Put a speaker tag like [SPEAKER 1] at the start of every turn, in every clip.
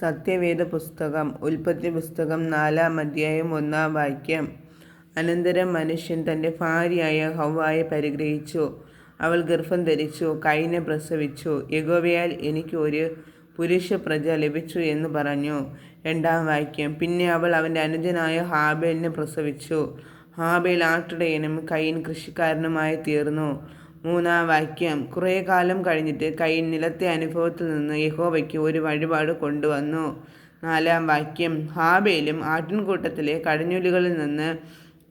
[SPEAKER 1] സത്യവേദ പുസ്തകം ഉൽപ്പത്തി പുസ്തകം നാലാം അധ്യായം ഒന്നാം വാക്യം. അനന്തരം മനുഷ്യൻ തന്റെ ഭാര്യയായ ഹൗവായെ പരിഗ്രഹിച്ചു. അവൾ ഗർഭം ധരിച്ചു കൈനെ പ്രസവിച്ചു. യഗോവയാൽ എനിക്ക് ഒരു പുരുഷ പ്രജ ലഭിച്ചു എന്ന് പറഞ്ഞു. രണ്ടാം വാക്യം. പിന്നെ അവൾ അവന്റെ അനുജനായ ഹാബേലിനെ പ്രസവിച്ചു. ഹാബേൽ ആട്ടിടയനും കൈൻ കൃഷിക്കാരനുമായി തീർന്നു. മൂന്നാം വാക്യം കുറേ കാലം കഴിഞ്ഞിട്ട് കൈൻ നിലത്തെ അനുഭവത്തിൽ നിന്ന് യഹോവയ്ക്ക് ഒരു വഴിപാട് കൊണ്ടുവന്നു. നാലാം വാക്യം ഹാബേലും ആട്ടിൻകൂട്ടത്തിലെ കടഞ്ഞുലുകളിൽ നിന്ന്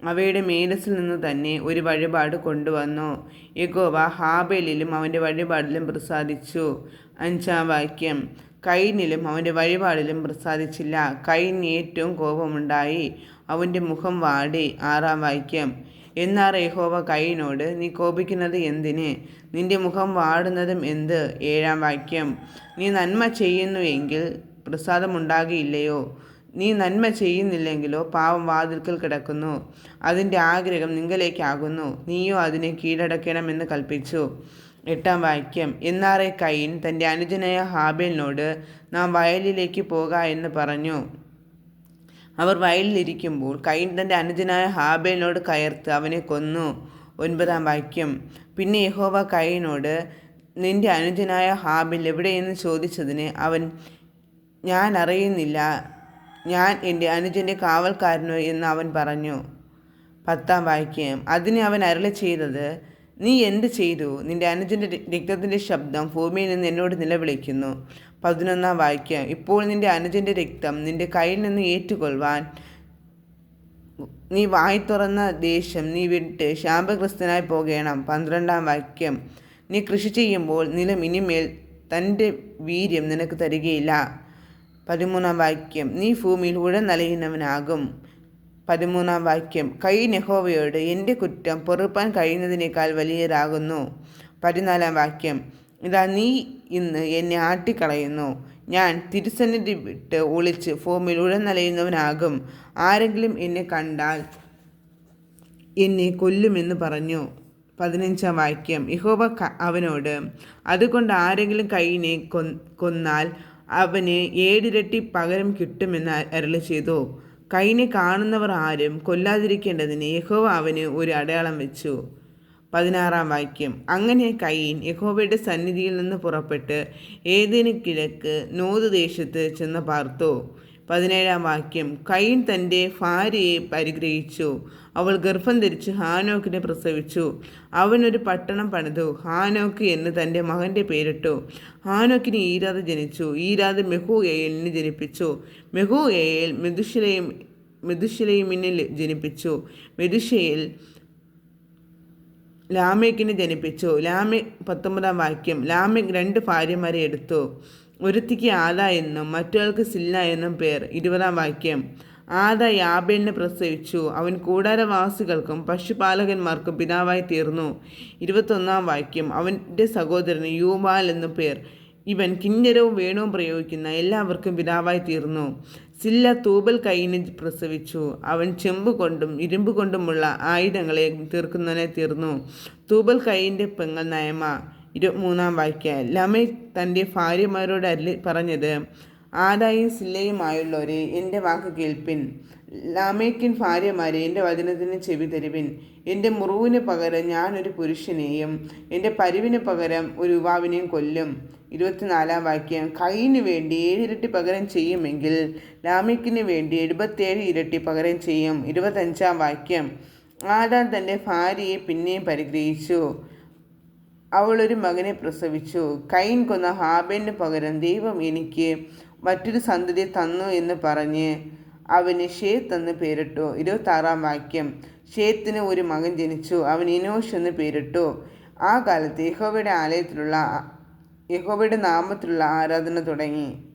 [SPEAKER 1] അവയുടെ മേലസിൽ നിന്ന് തന്നെ ഒരു വഴിപാട് കൊണ്ടുവന്നു. യഹോവ ഹാബേലിലും അവന്റെ വഴിപാടിലും പ്രസാദിച്ചു. അഞ്ചാം വാക്യം കൈനിലും അവന്റെ വഴിപാടിലും പ്രസാദിച്ചില്ല. കൈന് ഏറ്റവും കോപമുണ്ടായി. അവന്റെ മുഖം വാടി. ആറാം വാക്യം എന്നാൽ യഹോവ കൈനോട് നീ കോപിക്കുന്നത് എന്തിന്? നിന്റെ മുഖം വാടുന്നതും എന്ത്? ഏഴാം വാക്യം. നീ നന്മ ചെയ്യുന്നു എങ്കിൽ പ്രസാദമുണ്ടാകിയില്ലയോ നീ നന്മ ചെയ്യുന്നില്ലെങ്കിലോ പാവം വാതിൽക്കൽ കിടക്കുന്നു. അതിന്റെ ആഗ്രഹം നിങ്കലേക്കാകുന്നു നീയോ അതിനെ കീഴടക്കണമെന്ന് കൽപ്പിച്ചു. എട്ടാം വാക്യം. എന്നാറെ കൈൻ തന്റെ അനുജനായ ഹാബേലിനോട് നാം വയലിലേക്ക് പോക എന്ന് പറഞ്ഞു. അവർ വയലിലിരിക്കുമ്പോൾ കൈൻ തന്റെ അനുജനായ ഹാബേലിനോട് കയർത്ത് അവനെ കൊന്നു. ഒൻപതാം വാക്യം. പിന്നെ യഹോവ കൈനോട് നിന്റെ അനുജനായ ഹാബിൽ എവിടെയെന്ന് ചോദിച്ചതിന് അവൻ ഞാൻ അറിയുന്നില്ല. ഞാൻ എന്റെ അനുജന്റെ കാവൽക്കാരനോ എന്ന് അവൻ പറഞ്ഞു. പത്താം വാക്യം. അതിന് അവൻ അരളി ചെയ്തത് നീ എന്ത് ചെയ്തു? നിന്റെ അനുജന്റെ രക്തത്തിന്റെ ശബ്ദം ഭൂമിയിൽ നിന്ന് എന്നോട് നിലവിളിക്കുന്നു. പതിനൊന്നാം വാക്യം. ഇപ്പോൾ നിന്റെ അനുജന്റെ രക്തം നിന്റെ കയ്യിൽ നിന്ന് ഏറ്റുകൊള്ളുവാൻ നീ വായി തുറന്ന ദേശം നീ വിട്ട് ശാപഗ്രസ്തനായി പോകണം. പന്ത്രണ്ടാം വാക്യം. നീ കൃഷി ചെയ്യുമ്പോൾ നിലം ഇനിമേൽ തന്റെ വീര്യം നിനക്ക് തരികയില്ല. പതിമൂന്നാം വാക്യം. നീ ഭൂമിയിൽ ഉഴന്നലയുന്നവനാകും പതിമൂന്നാം വാക്യം. കൈ നെഹോവയോട് എന്റെ കുറ്റം പൊറുപ്പാൻ കഴിയുന്നതിനേക്കാൾ വലിയതാകുന്നു പതിനാലാം വാക്യം. ഇതാ നീ ഇന്ന് എന്നെ ആട്ടിക്കളയുന്നു. ഞാൻ തിരുസന്നിധി വിട്ട് ഒളിച്ച് ഫോമിൽ ഉഴന്നലയുന്നവനാകും. ആരെങ്കിലും എന്നെ കണ്ടാൽ എന്നെ കൊല്ലുമെന്ന് പറഞ്ഞു. പതിനഞ്ചാം വാക്യം. യഹോവ അവനോട് അതുകൊണ്ട് ആരെങ്കിലും കൈനെ കൊന്നാൽ അവന് ഏഴിരട്ടി പകരം കിട്ടുമെന്ന് അരളി ചെയ്തു. കൈനെ കാണുന്നവർ ആരും കൊല്ലാതിരിക്കേണ്ടതിന് യഹോവ അവന് ഒരു അടയാളം വെച്ചു. പതിനാറാം വാക്യം. അങ്ങനെ കൈൻ യഹോവയുടെ സന്നിധിയിൽ നിന്ന് പുറപ്പെട്ട് ഏതിന് കിഴക്ക് നോത് ദേശത്ത് ചെന്ന് പാർത്തു. പതിനേഴാം വാക്യം. കൈൻ തന്റെ ഭാര്യയെ പരിഗ്രഹിച്ചു. അവൾ ഗർഭം ധരിച്ച് ഹാനോക്കിനെ പ്രസവിച്ചു. അവനൊരു പട്ടണം പണിതു. ഹാനോക്ക് എന്ന് തന്റെ മകന്റെ പേരിട്ടു. ഹാനോക്കിന് ഈരാത് ജനിച്ചു. ഈരാത് മെഹു ഏലിന് ജനിപ്പിച്ചു. മെഹു ഏൽ മെതുശിലയും മെതുശിലയുമിനെ ജനിപ്പിച്ചു. മെതുഷയിൽ ലാമേക്കിനെ ജനിപ്പിച്ചു. ലാമേ പത്തൊമ്പതാം വാക്യം ലാമേക് രണ്ട് ഭാര്യമാരെ എടുത്തു. ഒരുത്തിക്ക് ആദ എന്നും മറ്റൊരാൾക്ക് സില്ല എന്നും പേർ. ഇരുപതാം വാക്യം ആദ യാബേലിനെ പ്രസവിച്ചു. അവൻ കൂടാരവാസികൾക്കും പശുപാലകന്മാർക്കും പിതാവായി തീർന്നു. ഇരുപത്തൊന്നാം വാക്യം അവന്റെ സഹോദരന് യൂബാൽ എന്നു പേർ. ഇവൻ കിഞ്ഞരവും വേണവും പ്രയോഗിക്കുന്ന എല്ലാവർക്കും പിതാവായി തീർന്നു. സില്ല തൂബൽ കൈയിന് പ്രസവിച്ചു. അവൻ ചെമ്പ് കൊണ്ടും ഇരുമ്പ് കൊണ്ടുമുള്ള ആയുധങ്ങളെ തീർക്കുന്നതിനെ തീർന്നു. തൂബൽ കൈയിന്റെ പെങ്ങൾ നയമ. ഇരുപത്തിമൂന്നാം വാക്യ ലമേ തന്റെ ഭാര്യമാരോട് അല്ലി പറഞ്ഞത് ആദായും സില്ലയുമായുള്ളവരെ എന്റെ വാക്ക് കേൾപ്പിൻ. ലാമേക്കിൻ ഭാര്യമാരെ എന്റെ വചനത്തിന് ചെവി തരുവിൻ. എന്റെ മുറിവിന് പകരം ഞാനൊരു പുരുഷനെയും എന്റെ പരിവിന് പകരം ഒരു യുവാവിനെയും കൊല്ലും. ഇരുപത്തിനാലാം വാക്യം കൈന് വേണ്ടി ഏഴിരട്ടി പകരം ചെയ്യുമെങ്കിൽ ലാമിക്കിന് വേണ്ടി എഴുപത്തേഴ് ഇരട്ടി പകരം ചെയ്യും. ഇരുപത്തഞ്ചാം വാക്യം ആദാൻ തന്റെ ഭാര്യയെ പിന്നെയും പരിഗ്രഹിച്ചു. അവളൊരു മകനെ പ്രസവിച്ചു. കൈൻ കൊന്ന ഹാബേന് പകരം ദൈവം എനിക്ക് മറ്റൊരു സന്തതി തന്നു എന്ന് പറഞ്ഞ് അവന് ഷേത്ത് എന്ന് പേരിട്ടു. ഇരുപത്താറാം വാക്യം. ഷേത്തിന് ഒരു മകൻ ജനിച്ചു. അവൻ ഇനോഷ് എന്ന് പേരിട്ടു. ആ കാലത്ത് യഹോവയുടെ ആലയത്തിലുള്ള യഹോവയുടെ നാമത്തിലുള്ള ആരാധന തുടങ്ങി.